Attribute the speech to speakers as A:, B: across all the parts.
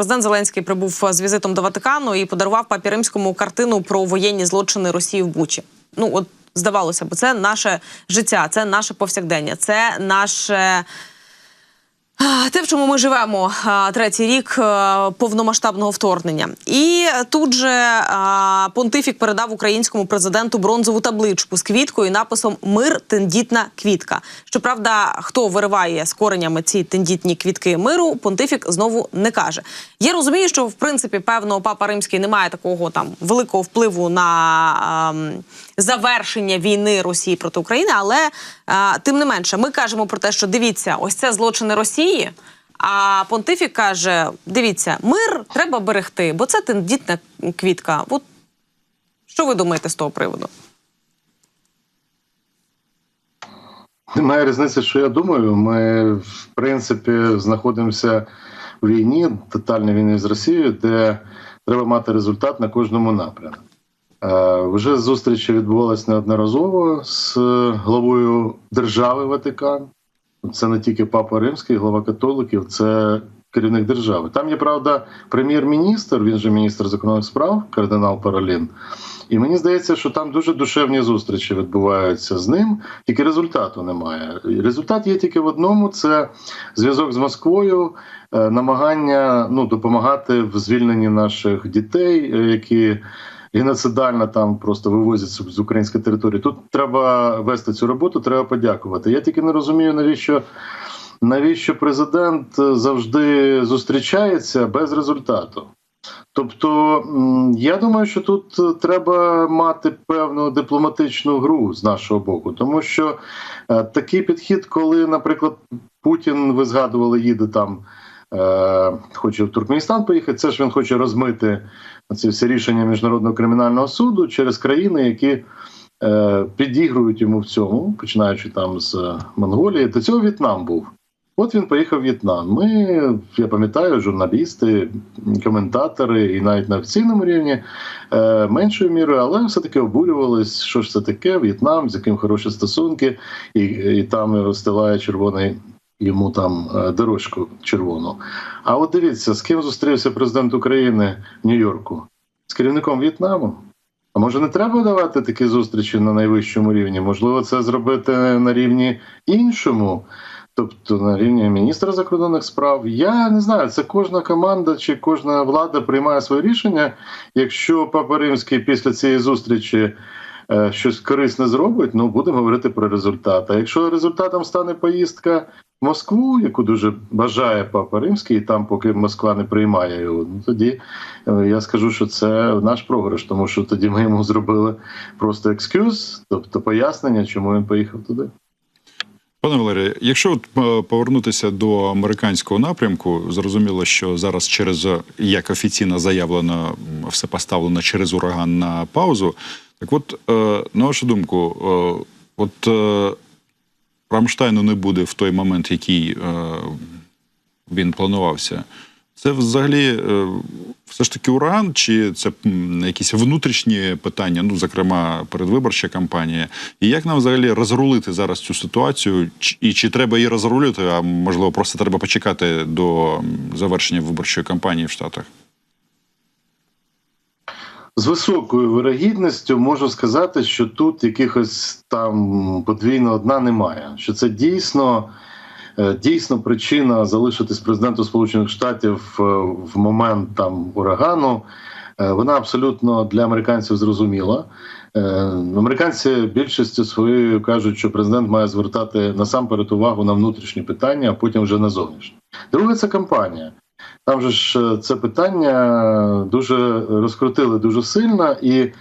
A: президент Зеленський прибув з візитом до Ватикану і подарував папі римському картину про воєнні злочини Росії в Бучі. Ну от здавалося б, це наше життя, це наше повсякдення, це наше. Те, в чому ми живемо третій рік повномасштабного вторгнення, і тут же понтифік передав українському президенту бронзову табличку з квіткою і написом Мир тендітна квітка. Щоправда, хто вириває з коренями ці тендітні квітки миру, понтифік знову не каже. Я розумію, що в принципі певно папа римський не має такого там великого впливу на а, м, завершення війни Росії проти України, але а, тим не менше, ми кажемо про те, що дивіться, ось це злочини Росії. А понтифік каже: дивіться, мир треба берегти, бо це тендітна квітка. От що ви думаєте з того приводу?
B: Немає різниці, що я думаю. Ми, в принципі, знаходимося в війні, тотальній війні з Росією, де треба мати результат на кожному напрямку. Е, Вже зустрічі відбувалися неодноразово з главою держави Ватикан. Це не тільки папа римський, глава католиків, це керівник держави. Там є правда прем'єр-міністр, він же міністр закордонних справ, кардинал Паралін. І мені здається, що там дуже душевні зустрічі відбуваються з ним, тільки результату немає. Результат є тільки в одному: це зв'язок з Москвою, е, намагання ну, допомагати в звільненні наших дітей, е, які геноцидально там просто вивозяться з української території. Тут треба вести цю роботу, треба подякувати. Я тільки не розумію, навіщо. Навіщо президент завжди зустрічається без результату? Тобто, я думаю, що тут треба мати певну дипломатичну гру з нашого боку, тому що е, такий підхід, коли, наприклад, Путін, ви згадували, їде там, е, хоче в Туркменістан поїхати, це ж він хоче розмити ці всі рішення міжнародного кримінального суду через країни, які е, підігрують йому в цьому, починаючи там з Монголії. До цього В'єтнам був. От він поїхав в В'єтнам. Ми, я пам'ятаю, журналісти, коментатори, і навіть на офіційному рівні е, меншою мірою, але все-таки обурювались, що ж це таке, В'єтнам, з яким хороші стосунки, і, і там розстилає червоний йому там е, дорожку червону. А от дивіться, з ким зустрівся президент України в Нью-Йорку? З керівником В'єтнаму. А може не треба давати такі зустрічі на найвищому рівні? Можливо, це зробити на рівні іншому, тобто на рівні міністра закордонних справ. Я не знаю, це кожна команда чи кожна влада приймає своє рішення. Якщо Папа Римський після цієї зустрічі щось корисне зробить, ну будемо говорити про результат. А якщо результатом стане поїздка в Москву, яку дуже бажає Папа Римський, і там, поки Москва не приймає його, ну тоді е, я скажу, що це наш програш, тому що тоді ми йому зробили просто екскюз, тобто пояснення, чому він поїхав туди.
C: Пане Валерію, якщо от е, повернутися до американського напрямку, зрозуміло, що зараз через як офіційно заявлено, все поставлено через ураган на паузу. Так, от е, на вашу думку, е, от е, Рамштайну не буде в той момент, який він планувався. Це взагалі все ж таки ураган, чи це якісь внутрішні питання, ну зокрема передвиборча кампанія, і як нам взагалі розрулити зараз цю ситуацію, і чи треба її розрулити, а можливо, просто треба почекати до завершення виборчої кампанії в Штатах?
B: З високою вирогідністю можу сказати, що тут якихось там подвійного дна немає. Що це дійсно, е, дійсно причина залишитись президенту Сполучених Штатів е, в момент там урагану. Е, Вона абсолютно для американців зрозуміла. Американці більшістю своєю кажуть, що президент має звертати насамперед увагу на внутрішні питання, а потім вже на зовнішні. Друге, це кампанія. Там же ж е, це питання дуже розкрутили дуже сильно, і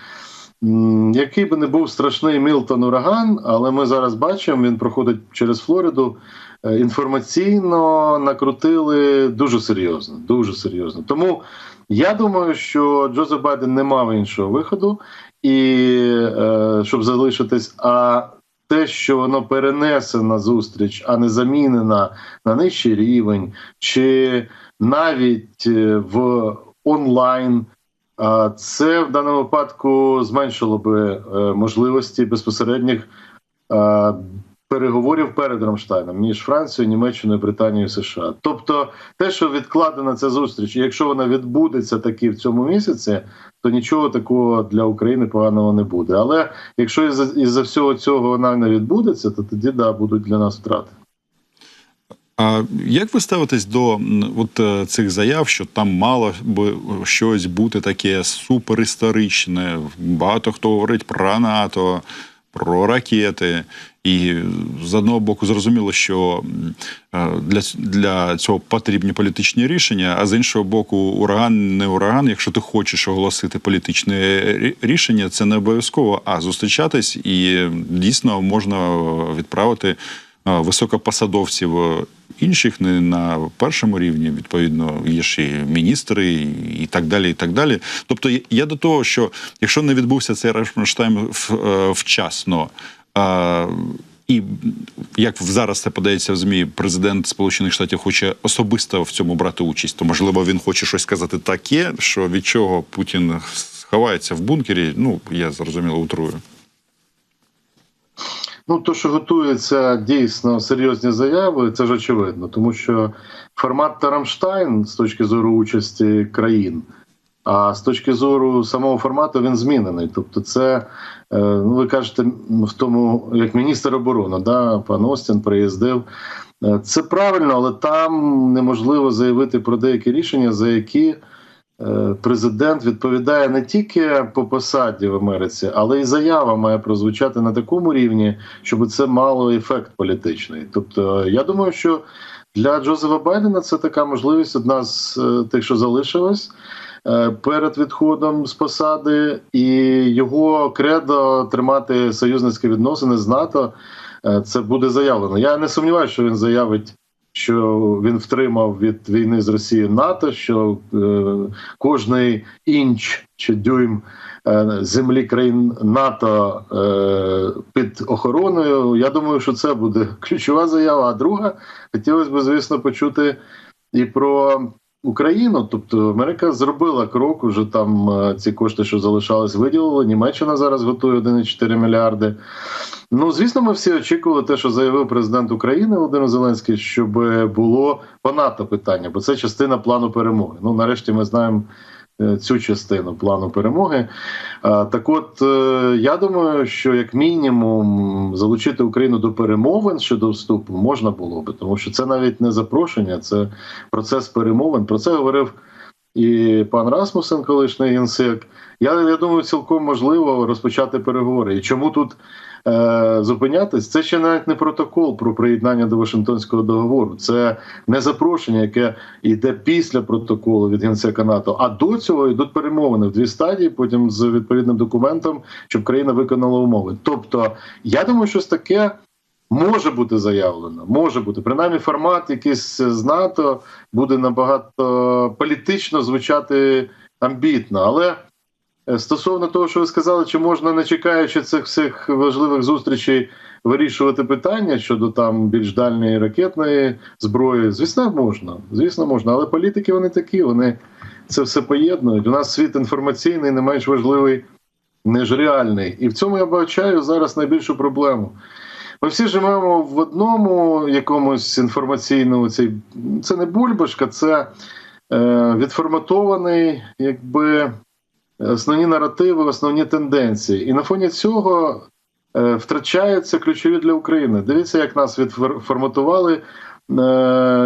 B: який би не був страшний Мілтон ураган, але ми зараз бачимо, він проходить через Флориду. е, Інформаційно накрутили дуже серйозно, дуже серйозно. Тому я думаю, що Джозеф Байден не мав іншого виходу, і е, щоб залишитись. А те, що воно перенесена зустріч, а не замінена на нижчий рівень, чи навіть е, в онлайн. Це в даному випадку зменшило би е, можливості безпосередніх переговорів перед Рамштайном між Францією, Німеччиною, Британією США. Тобто, те, що відкладена ця зустріч, якщо вона відбудеться таки в цьому місяці, то нічого такого для України поганого не буде. Але якщо із всього цього вона не відбудеться, то тоді да будуть для нас втрати.
C: А як ви ставитесь до от е, цих заяв, що там мало би щось бути таке суперісторичне? Багато хто говорить про НАТО, про ракети. І з одного боку зрозуміло, що е, для, для цього потрібні політичні рішення, а з іншого боку, ураган не ураган. Якщо ти хочеш оголосити політичне рішення, це не обов'язково а зустрічатись, і дійсно можна відправити е, високопосадовців е, інших не на першому рівні, відповідно, є ж і міністри, і- так далі. і так далі. Тобто, я до того, що якщо не відбувся цей Рамштайн е, вчасно. І як зараз це подається в змі, президент Сполучених Штатів хоче особисто в цьому брати участь, то можливо він хоче щось сказати таке, що від чого Путін сховається в бункері. Ну я зрозуміло утрую.
B: Ну, то, що готуються дійсно серйозні заяви, це ж очевидно, тому що формат Рамштайн з точки зору участі країн, а з точки зору самого формату він змінений. Тобто, це е, ну ви кажете, в тому, як міністр оборони, да, пан Остін приїздив. Е, Це правильно, але там неможливо заявити про деякі рішення, за які президент відповідає не тільки по посаді в Америці, але й заява має прозвучати на такому рівні, щоб це мало ефект політичний. Тобто, я думаю, що для Джозефа Байдена це така можливість, одна з е, тих, що залишилась е, перед відходом з посади, і його кредо тримати союзницькі відносини з НАТО. е, Це буде заявлено. Я не сумніваюся, що він заявить що він втримав від війни з Росією НАТО, що е, кожний інч чи дюйм е, землі країн НАТО е, під охороною. Я думаю, що це буде ключова заява. А друга хотілося б, звісно, почути і про. Україну, тобто Америка зробила крок, уже там е, ці кошти, що залишались, виділили. Німеччина зараз готує 1,4 мільярди. Ну, звісно, ми всі очікували те, що заявив президент України Володимир Зеленський, щоб було по НАТО питання, бо це частина плану перемоги. Ну, нарешті, ми знаємо цю частину плану перемоги. Так, от е, я думаю, що як мінімум залучити Україну до перемовин щодо вступу можна було би, тому що це навіть не запрошення, це процес перемовин. Про це говорив і пан Расмусен, колишній генсек. Я, я думаю, цілком можливо розпочати переговори. І чому тут е, зупинятись? Це ще навіть не протокол про приєднання до Вашингтонського договору. Це не запрошення, яке йде після протоколу від генсека НАТО. А до цього йдуть перемовини в дві стадії, потім з відповідним документом, щоб країна виконала умови. Тобто, я думаю, щось таке. Може бути заявлено, може бути принаймні формат якийсь з НАТО буде набагато політично звучати амбітно. Але е, стосовно того, що ви сказали, чи можна, не чекаючи цих всіх важливих зустрічей, вирішувати питання щодо там більш дальньої ракетної зброї, звісно, можна. Звісно, можна. Але політики вони такі, вони це все поєднують. У нас світ інформаційний не менш важливий, ніж реальний. І в цьому я бачаю зараз найбільшу проблему. Ми всі живемо в одному якомусь інформаційному цей це не бульбашка, це е, відформатований, якби основні наративи, основні тенденції. І на фоні цього е, втрачаються ключові для України. Дивіться, як нас відформатували е,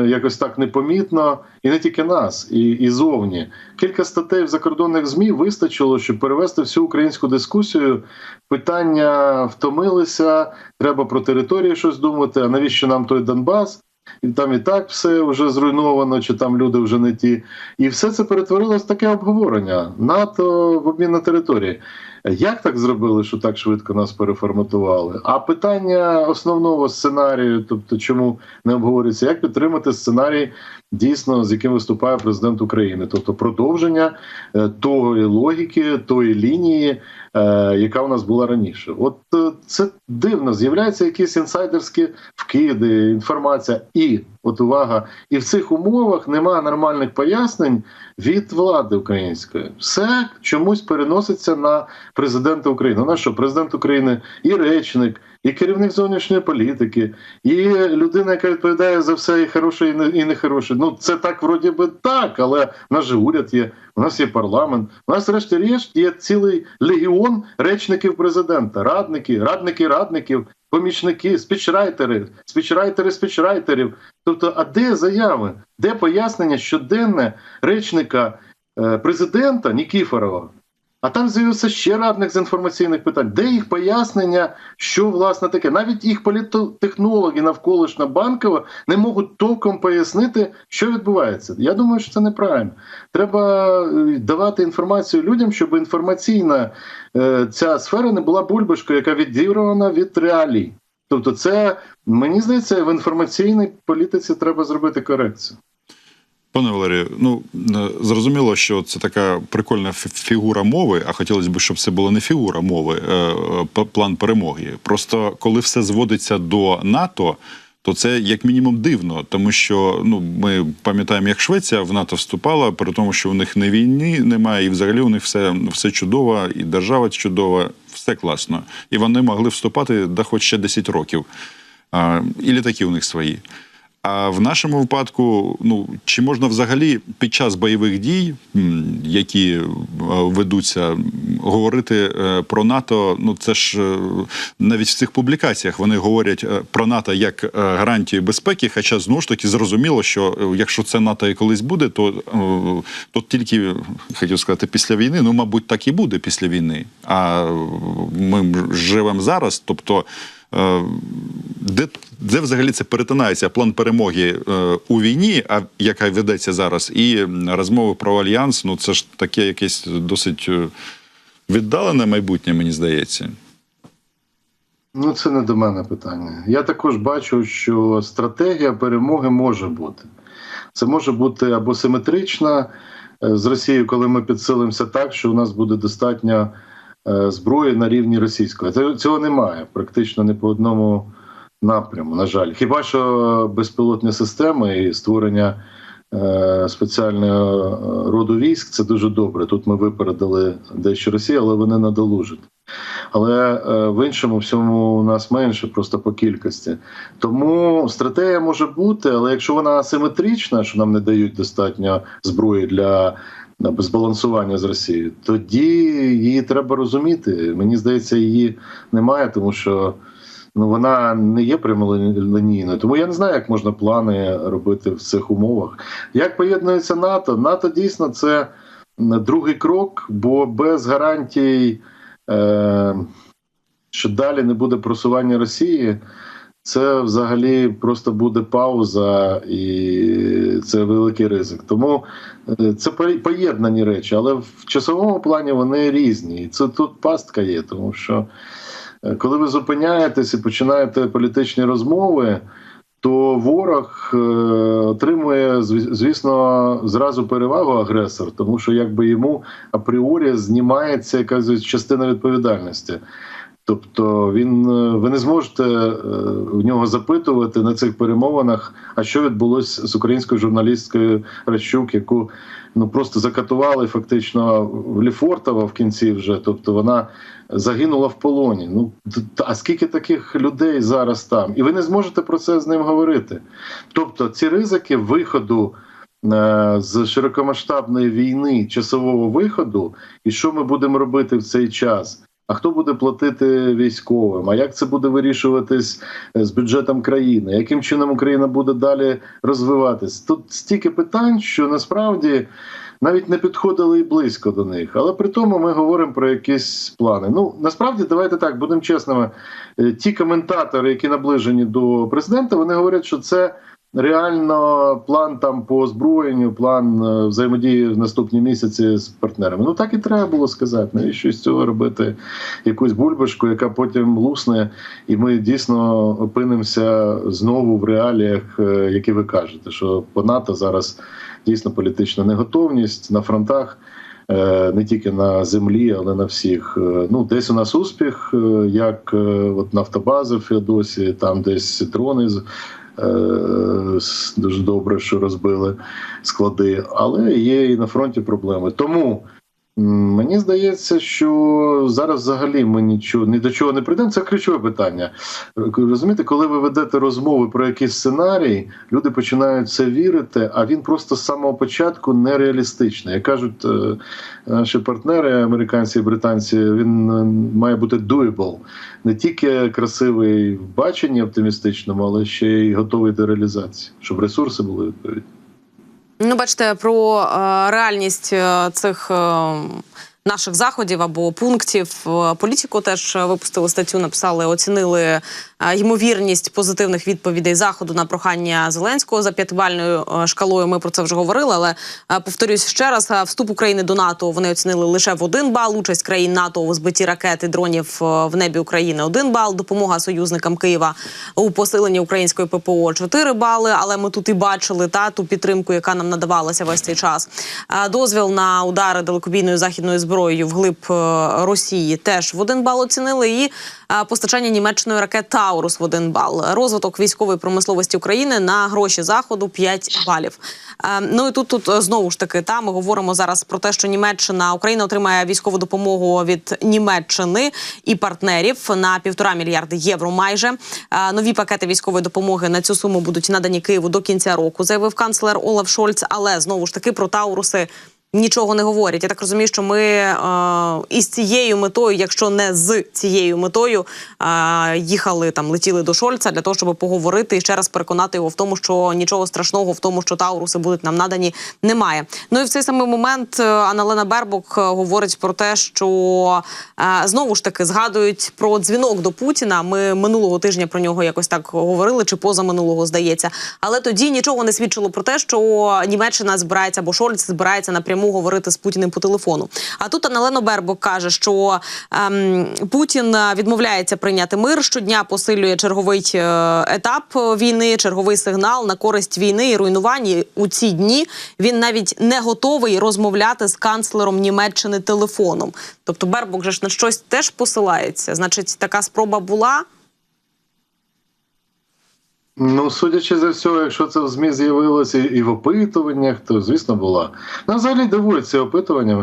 B: якось так непомітно, і не тільки нас, і, і зовні. Кілька статей в закордонних змі вистачило, щоб перевести всю українську дискусію. Питання втомилися, треба про території щось думати. А навіщо нам той Донбас? І там і так все вже зруйновано, чи там люди вже не ті. І все це перетворилось в таке обговорення НАТО в обмін на території. Як так зробили, що так швидко нас переформатували? А питання основного сценарію, тобто чому не обговорюється, як підтримати сценарій дійсно, з яким виступає президент України, тобто продовження е, тої логіки, тої лінії, е, яка у нас була раніше. От е, це дивно, з'являються якісь інсайдерські вкиди, інформація, і от увага, і в цих умовах немає нормальних пояснень від влади української. Все чомусь переноситься на президента України. На що президент України і речник, і керівник зовнішньої політики, і людина, яка відповідає за все і хороше, і не- і нехороше. Ну це так, вроді би так, але же уряд є, у нас є парламент. У нас, решті-решт, є цілий легіон речників президента, радники, радники радників, помічники, спічрайтери, спічрайтери спічрайтерів. Тобто, а де заяви? Де пояснення щоденне речника е, президента Нікіфорова? А там з'явився ще радник з інформаційних питань. Де їх пояснення, що власне таке? Навіть їх політтехнологи навколишня банкова не можуть толком пояснити, що відбувається. Я думаю, що це неправильно. Треба е, давати інформацію людям, щоб інформаційна е, ця сфера не була бульбашкою, яка відірвана від реалій. Тобто, це мені здається, в інформаційній політиці треба зробити корекцію.
C: Пане Валерію, ну е, зрозуміло, що це така прикольна фігура мови, а хотілося б, щоб це була не фігура мови, е, е, план перемоги. Просто коли все зводиться до НАТО, то це як мінімум дивно, тому що ну ми пам'ятаємо, як Швеція в НАТО вступала, при тому, що у них не війни немає, і взагалі у них все, все чудово, і держава чудова, все класно. І вони могли вступати да хоч ще 10 років. А, і літаки у них свої. А в нашому випадку, ну чи можна взагалі під час бойових дій, які е, ведуться, говорити е, про НАТО? Ну це ж е, навіть в цих публікаціях вони говорять про НАТО як гарантію безпеки. Хоча знову ж таки зрозуміло, що якщо це НАТО і колись буде, то, то тільки хотів сказати після війни. Ну, мабуть, так і буде після війни. А ми живемо зараз, тобто. Е, Де, де взагалі це перетинається план перемоги е, у війні, а яка ведеться зараз, і розмови про альянс? Ну це ж таке якесь досить е, віддалене майбутнє, мені здається.
B: Ну, це не до мене питання. Я також бачу, що стратегія перемоги може бути. Це може бути або симетрична з Росією, коли ми підсилимося так, що у нас буде достатньо зброї на рівні російської. Цього немає практично ні по одному напряму. На жаль, хіба що безпілотні системи і створення е, спеціального е, роду військ це дуже добре. Тут ми випередили дещо Росію, але вони надолужать. Але е, в іншому всьому у нас менше, просто по кількості. Тому стратегія може бути, але якщо вона асиметрична, що нам не дають достатньо зброї для е, збалансування з Росією, тоді її треба розуміти. Мені здається, її немає, тому що ну вона не є прямолінійною. Тому я не знаю, як можна плани робити в цих умовах. Як поєднується НАТО? НАТО дійсно це другий крок, бо без гарантій, е, що далі не буде просування Росії. Це взагалі просто буде пауза, і це великий ризик. Тому е, це поєднані речі, але в часовому плані вони різні. І це тут пастка є, тому що е, коли ви зупиняєтесь і починаєте політичні розмови, то ворог е, отримує, зві- звісно, зразу перевагу агресор, тому що якби йому апріорі знімається якась частина відповідальності. Тобто він е, ви не зможете е, в нього запитувати на цих перемовинах, а що відбулося з українською журналісткою Ращук, яку ну просто закатували фактично в Ліфортово в кінці вже. Тобто вона загинула в полоні. Ну а скільки таких людей зараз там? І ви не зможете про це з ним говорити. Тобто, ці ризики виходу. е, З широкомасштабної війни часового виходу, і що ми будемо робити в цей час? А хто буде платити військовим? А як це буде вирішуватись е, з бюджетом країни? Яким чином Україна буде далі розвиватись? Тут стільки питань, що насправді навіть не підходили і близько до них. Але при тому ми говоримо про якісь плани. Ну насправді давайте так будемо чесними. Е, Ті коментатори, які наближені до президента, вони говорять, що це. Реально план там по озброєнню, план е, взаємодії в наступні місяці з партнерами. Ну так і треба було сказати. Навіщо з цього робити якусь бульбашку, яка потім лусне, і ми дійсно опинимося знову в реаліях, е, які ви кажете, що по НАТО зараз дійсно політична неготовність на фронтах. е, Не тільки на землі, але на всіх. Ну, десь у нас успіх, як от нафтобази в Феодосії, там десь дрони дуже добре, що розбили склади, але є і на фронті проблеми. Тому Мені здається, що зараз взагалі ми нічого ні до чого не прийдемо. Це ключове питання. Розумієте, коли ви ведете розмови про якийсь сценарій, люди починають це вірити, а він просто з самого початку нереалістичний. Як кажуть е, наші партнери, американці і британці, він е, має бути doable. не тільки красивий в баченні оптимістичному, але ще й готовий до реалізації, щоб ресурси були відповідні.
A: Ну, бачите, про е, реальність е, цих е, наших заходів або пунктів е, політику теж випустили статтю, написали, оцінили е, ймовірність позитивних відповідей заходу на прохання Зеленського за п'ятибальною е, шкалою. Ми про це вже говорили, але е, повторюсь ще раз: е, вступ України до НАТО вони оцінили лише в один бал. Участь країн НАТО у збитті ракет і дронів е, в небі України один бал. Допомога союзникам Києва у посиленні української ППО 4 бали. Але ми тут і бачили та ту підтримку, яка нам надавалася весь цей час. Е, Дозвіл на удари далекобійною західною зброєю вглиб е, Росії теж в один бал оцінили. І е, постачання німеччиної ракет Таурус в один бал. Розвиток військової промисловості України на гроші заходу 5 балів. Е, Ну і тут тут знову ж таки та ми говоримо зараз про те, що Німеччина Україна отримає військову допомогу від Німеччини і партнерів на півтора мільярди євро. Майже нові пакети військової допомоги на цю суму будуть надані Києву до кінця року, заявив канцлер Олаф Шольц. Але знову ж таки про Тауруси нічого не говорять. Я так розумію, що ми е, із цією метою, якщо не з цією метою, е, їхали там, летіли до Шольца для того, щоб поговорити і ще раз переконати його в тому, що нічого страшного в тому, що Тауруси будуть нам надані, немає. Ну і в цей самий момент е, Аналена Бербок е, говорить про те, що е, знову ж таки згадують про дзвінок до Путіна. Ми минулого тижня про нього якось так говорили, чи позаминулого здається. Але тоді нічого не свідчило про те, що Німеччина збирається або Шольц збирається напряму говорити з Путіним по телефону. А тут Аналено Бербок каже, що ем, Путін е, відмовляється прийняти мир щодня, посилює черговий е, етап війни, черговий сигнал на користь війни і руйнувань. У ці дні він навіть не готовий розмовляти з канцлером Німеччини телефоном. Тобто Бербок же ж на щось теж посилається. Значить, така спроба була.
B: Ну, судячи за всього, якщо це в ЗМІ з'явилося і в опитуваннях, то звісно була. Ну, взагалі дивують ці опитування.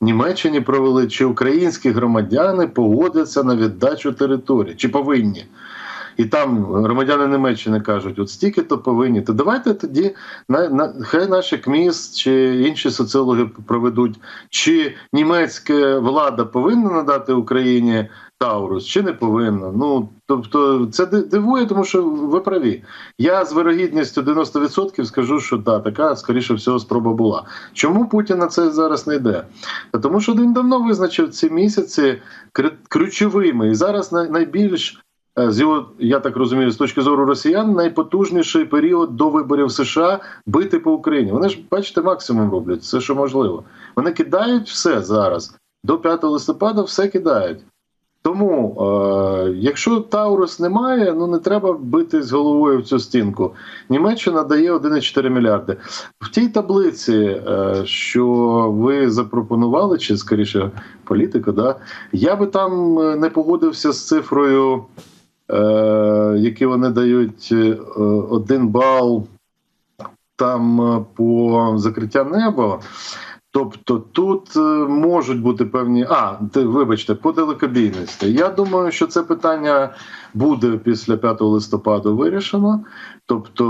B: В Німеччині провели, чи українські громадяни погодяться на віддачу території, чи повинні. І там громадяни Німеччини кажуть, от стільки то повинні. То давайте тоді на, на хай наші КМІС чи інші соціологи проведуть, чи німецька влада повинна надати Україні Таурус, чи не повинна. Ну тобто це дивує, тому що ви праві. Я з вирогідністю 90% скажу, що да, така скоріше всього спроба була. Чому Путін на це зараз не йде? Та Тому що він давно визначив ці місяці ключовими, і зараз най- найбільш е, з його, я так розумію, з точки зору росіян, найпотужніший період до виборів США бити по Україні. Вони ж, бачите, максимум роблять все, що можливо. Вони кидають все зараз. До 5 листопада все кидають. Тому, е, якщо Таурус немає, ну не треба бити з головою в цю стінку. Німеччина дає 1,4 мільярди. В тій таблиці, е, що ви запропонували, чи скоріше політика, да, я би там е, не погодився з цифрою, е, які вони дають е, один бал там е, по закриття неба. Тобто тут е, можуть бути певні. А, ти, вибачте, по далекобійності. Я думаю, що це питання буде після 5 листопада вирішено. Тобто,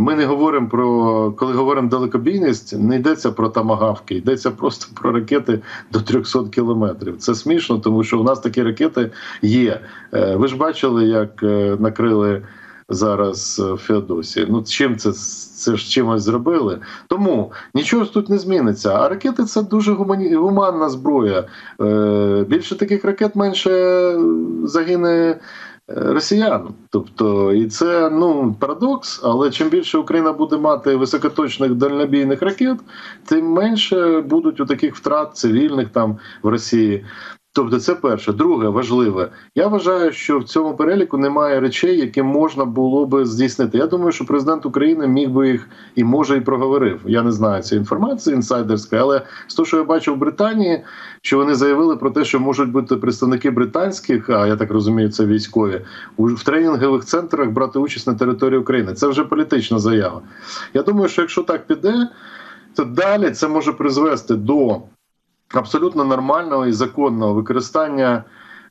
B: ми не говоримо про коли говоримо далекобійність, не йдеться про тамагавки, йдеться просто про ракети до 300 кілометрів. Це смішно, тому що у нас такі ракети є. Е, Ви ж бачили, як е, накрили зараз е, Феодосії. Ну чим це це ж чимось зробили? Тому нічого ж тут не зміниться. А ракети це дуже гумані... гуманна зброя. Е, Більше таких ракет менше загине. е, Росіян, тобто, і це ну парадокс. Але чим більше Україна буде мати високоточних дальнобійних ракет, тим менше будуть у таких втрат цивільних там в Росії. Тобто, це перше. Друге, важливе. Я вважаю, що в цьому переліку немає речей, які можна було би здійснити. Я думаю, що президент України міг би їх і може і проговорив. Я не знаю цієї інформації інсайдерської, але з того, що я бачив в Британії, що вони заявили про те, що можуть бути представники британських, а я так розумію, це військові, в тренінгових центрах брати участь на території України. Це вже політична заява. Я думаю, що якщо так піде, то далі це може призвести до абсолютно нормального і законного використання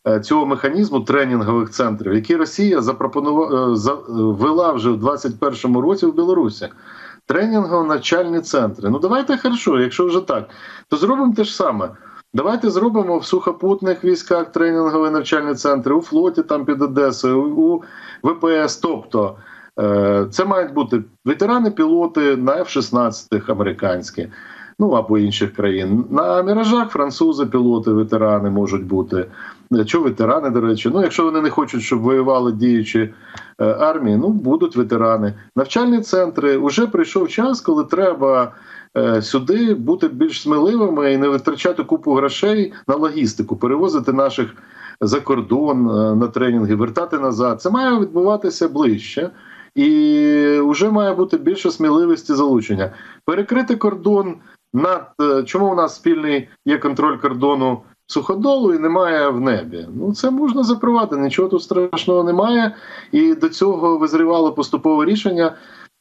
B: е, цього механізму тренінгових центрів, які Росія запропонувала за- ввела вже в 2021 році в Білорусі. Тренінгово-навчальні центри. Ну давайте хорошо, якщо вже так, то зробимо те ж саме. Давайте зробимо в сухопутних військах тренінгові навчальні центри, у флоті там під Одесою, у ВПС. Тобто е, це мають бути ветерани-пілоти на F-16 американські, ну або інших країн. На міражах французи, пілоти, ветерани можуть бути. Що ветерани, до речі, ну якщо вони не хочуть, щоб воювали діючі е, армії, ну будуть ветерани. Навчальні центри вже прийшов час, коли треба е, сюди бути більш сміливими і не витрачати купу грошей на логістику, перевозити наших за кордон е, на тренінги, вертати назад. Це має відбуватися ближче. І вже має бути більше сміливості залучення. Перекрити кордон над е, чому у нас спільний є контроль кордону суходолу і немає в небі. Ну це можна запровадити, нічого тут страшного немає. І до цього визрівало поступове рішення.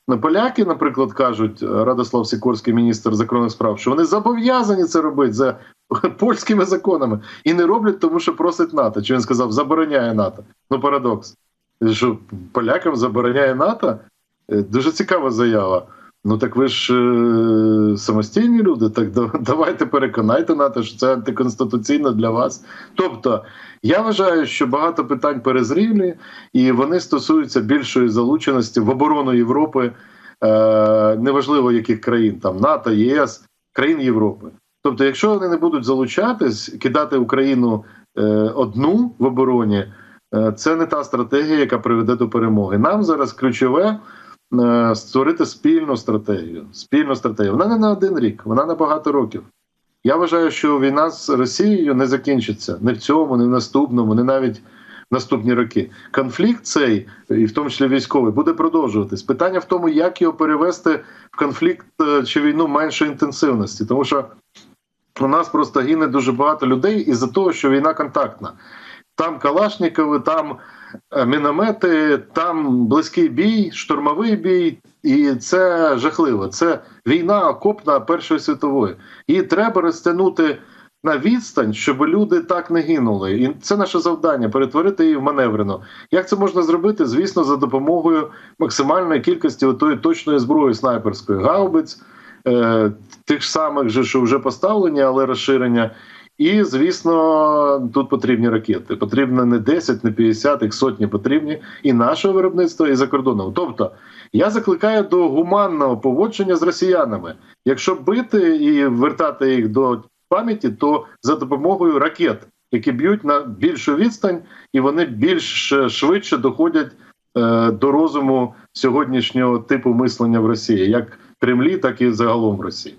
B: Ну, Поляки, наприклад, кажуть, Радослав Сікорський, міністр закордонних справ, що вони зобов'язані це робити за польськими законами і не роблять, тому що просить НАТО. Чи він сказав, забороняє НАТО? Ну парадокс. Що полякам забороняє НАТО? Е, Дуже цікава заява. Ну так ви ж е, самостійні люди, так да- давайте переконайте НАТО, що це антиконституційно для вас. Тобто, я вважаю, що багато питань перезрілі, і вони стосуються більшої залученості в оборону Європи, е, неважливо яких країн, там НАТО, ЄС, країн Європи. Тобто, якщо вони не будуть залучатись, кидати Україну е, одну в обороні, е, це не та стратегія, яка приведе до перемоги. Нам зараз ключове створити спільну стратегію. Спільну стратегію. Вона не на один рік, вона на багато років. Я вважаю, що війна з Росією не закінчиться не в цьому, не в наступному, не навіть в наступні роки. Конфлікт цей, і в тому числі військовий, буде продовжуватись. Питання в тому, як його перевести в конфлікт е, чи війну меншої інтенсивності, тому що у нас просто гине дуже багато людей із-за того, що війна контактна. Там Калашнікови, там е, міномети, там близький бій, штурмовий бій, і це жахливо. Це війна окопна Першої світової. Її треба розтягнути на відстань, щоб люди так не гинули. І це наше завдання перетворити її в маневрену. Як це можна зробити? Звісно, за допомогою максимальної кількості тої точної зброї снайперської гаубиць, е, тих самих же, що вже поставлені, але розширення. І, звісно, тут потрібні ракети. Потрібно не 10, не 50, їх сотні потрібні і нашого виробництва, і за кордоном. Тобто, я закликаю до гуманного поводження з росіянами. Якщо бити і вертати їх до пам'яті, то за допомогою ракет, які б'ють на більшу відстань, і вони більш швидше доходять е, до розуму сьогоднішнього типу мислення в Росії, як в Кремлі, так і загалом в Росії.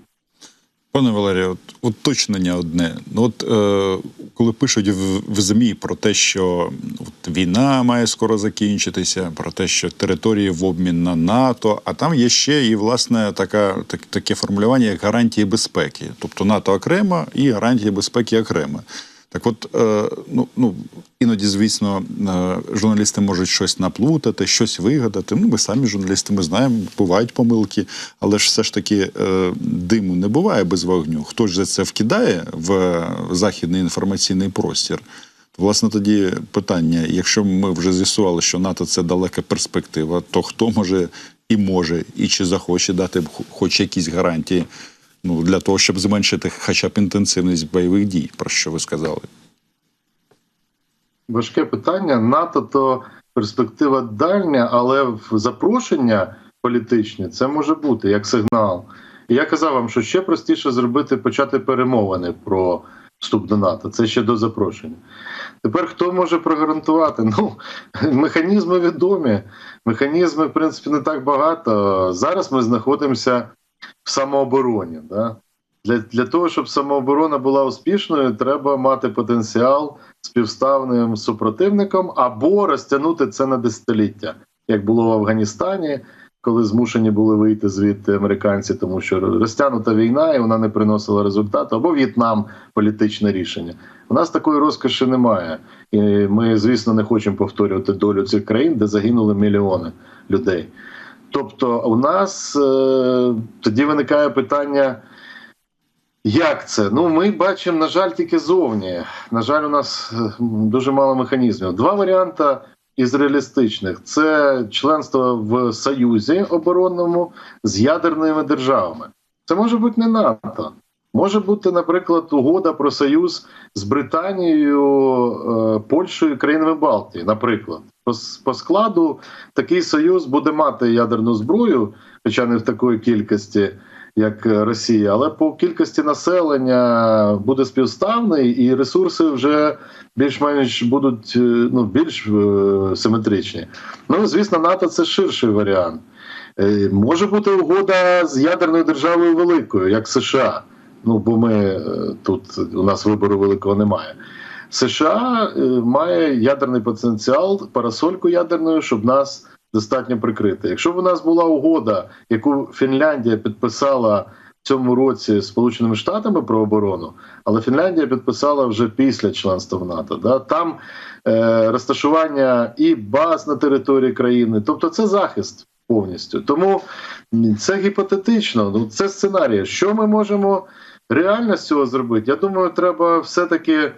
C: Пане Валерію, от уточнення одне. Ну от е, коли пишуть в, в ЗМІ про те, що от, війна має скоро закінчитися, про те, що території в обмін на НАТО, а там є ще і власне така так, таке формулювання, як гарантії безпеки, тобто НАТО окремо і гарантії безпеки окремо. Так, от е, ну, ну іноді, звісно, е, журналісти можуть щось наплутати, щось вигадати. Ну, ми самі журналісти, ми знаємо, бувають помилки, але ж все ж таки е, диму не буває без вогню. Хто ж за це вкидає в західний інформаційний простір? Власне, тоді питання: якщо ми вже з'ясували, що НАТО це далека перспектива, то хто може і може, і чи захоче дати хоч якісь гарантії ну, для того, щоб зменшити хоча б інтенсивність бойових дій, про що ви сказали?
B: Важке питання. НАТО то перспектива дальня, але запрошення політичне це може бути як сигнал. І я казав вам, що ще простіше зробити почати перемовини про вступ до НАТО. Це ще до запрошення. Тепер хто може прогарантувати? Ну механізми відомі. Механізми, в принципі, не так багато. Зараз ми знаходимося в самообороні. Да? Для, для того, щоб самооборона була успішною, треба мати потенціал співставним супротивником або розтягнути це на десятиліття, як було в Афганістані, коли змушені були вийти звідти американці, тому що розтягнута війна і вона не приносила результату, або В'єтнам політичне рішення. У нас такої розкоші немає, і ми, звісно, не хочемо повторювати долю цих країн, де загинули мільйони людей. Тобто, у нас е, тоді виникає питання. Як це? Ну, ми бачимо, на жаль, тільки зовні. На жаль, у нас е, дуже мало механізмів. Два варіанти із реалістичних: це членство в Союзі оборонному з ядерними державами. Це може бути не НАТО. Може бути, наприклад, угода про союз з Британією, е, Польщею, країнами Балтії. Наприклад, по, складу такий союз буде мати ядерну зброю, хоча не в такої кількості, як Росія, але по кількості населення буде співставний, і ресурси вже більш-менш будуть е, ну, більш е, симетричні. Ну, звісно, НАТО це ширший варіант. Е, Може бути угода з ядерною державою великою, як США. Ну, бо ми тут у нас вибору великого немає. США е, має ядерний потенціал, парасольку ядерною, щоб нас достатньо прикрити. Якщо б у нас була угода, яку Фінляндія підписала цьому році Сполученими Штатами про оборону, але Фінляндія підписала вже після членства в НАТО. Да? Там е, розташування і баз на території країни, тобто це захист повністю. Тому це гіпотетично, ну це сценарій. Що ми можемо реально з цього зробити? Я думаю, треба все-таки е,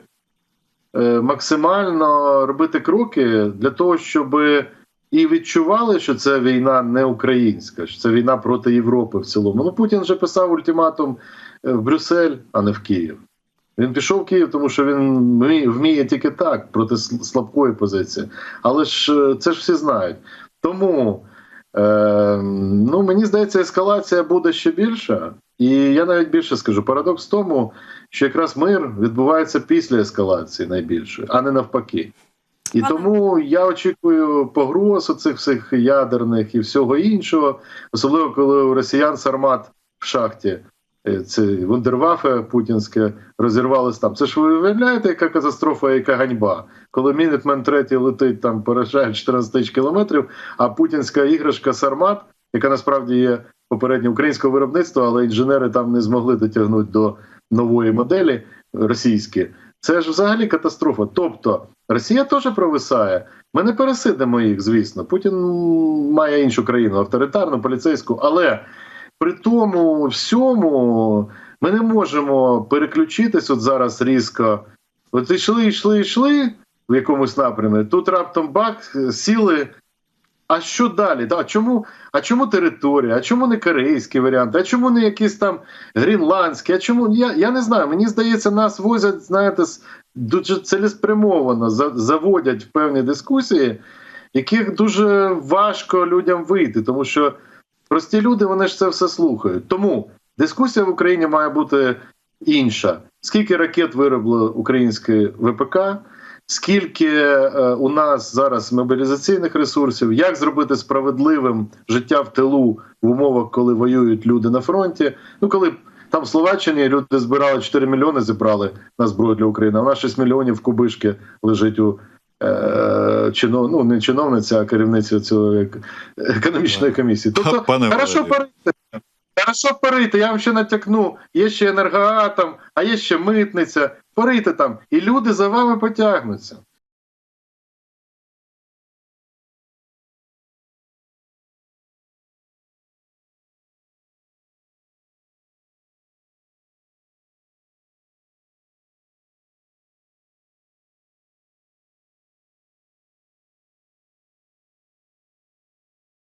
B: максимально робити кроки для того, щоб і відчували, що це війна не українська, що це війна проти Європи в цілому. Ну Путін вже писав ультиматум е, в Брюссель, а не в Київ. Він пішов в Київ, тому що він вміє, вміє тільки так проти слабкої позиції. Але ж е, це ж всі знають. Тому е, ну мені здається, ескалація буде ще більша. І я навіть більше скажу: парадокс в тому, що якраз мир відбувається після ескалації найбільшої, а не навпаки. І тому я очікую погроз оцих всіх ядерних і всього іншого, особливо коли у росіян сармат в шахті. Це вундервафе путінське розірвалось там. Це ж ви уявляєте, яка катастрофа, яка ганьба, коли Мінітмен третій летить там, переїжджає 14 тисяч кілометрів, а путінська іграшка Сармат, яка насправді є попереднє українського виробництва, але інженери там не змогли дотягнути до нової моделі російські. Це ж взагалі катастрофа. Тобто Росія теж провисає. Ми не пересидимо їх, звісно. Путін має іншу країну, авторитарну, поліцейську, але при тому всьому ми не можемо переключитись от зараз різко. От йшли, йшли, йшли в якомусь напрямі. Тут раптом бак, сіли. А що далі? А чому, а чому територія? А чому не корейський варіант? А чому не якийсь там грінландський? А чому я, я не знаю. Мені здається, нас возять, знаєте, дуже цілеспрямовано за- заводять в певні дискусії, яких дуже важко людям вийти, тому що прості люди вони ж це все слухають. Тому дискусія в Україні має бути інша. Скільки ракет виробло українське ВПК? Скільки е, у нас зараз мобілізаційних ресурсів, як зробити справедливим життя в тилу в умовах, коли воюють люди на фронті? Ну коли там в Словаччині люди збирали 4 мільйони, зібрали на зброю для України, а у нас 6 мільйонів кубишки лежить у е, чинов, ну не чиновниця, а керівниця цього економічної комісії. Тобто,
C: Пане
B: хорошо парити. Хорошо парити, я вам ще натякну. Є ще енергоатом, а є ще митниця. Парити там, і люди за вами потягнуться.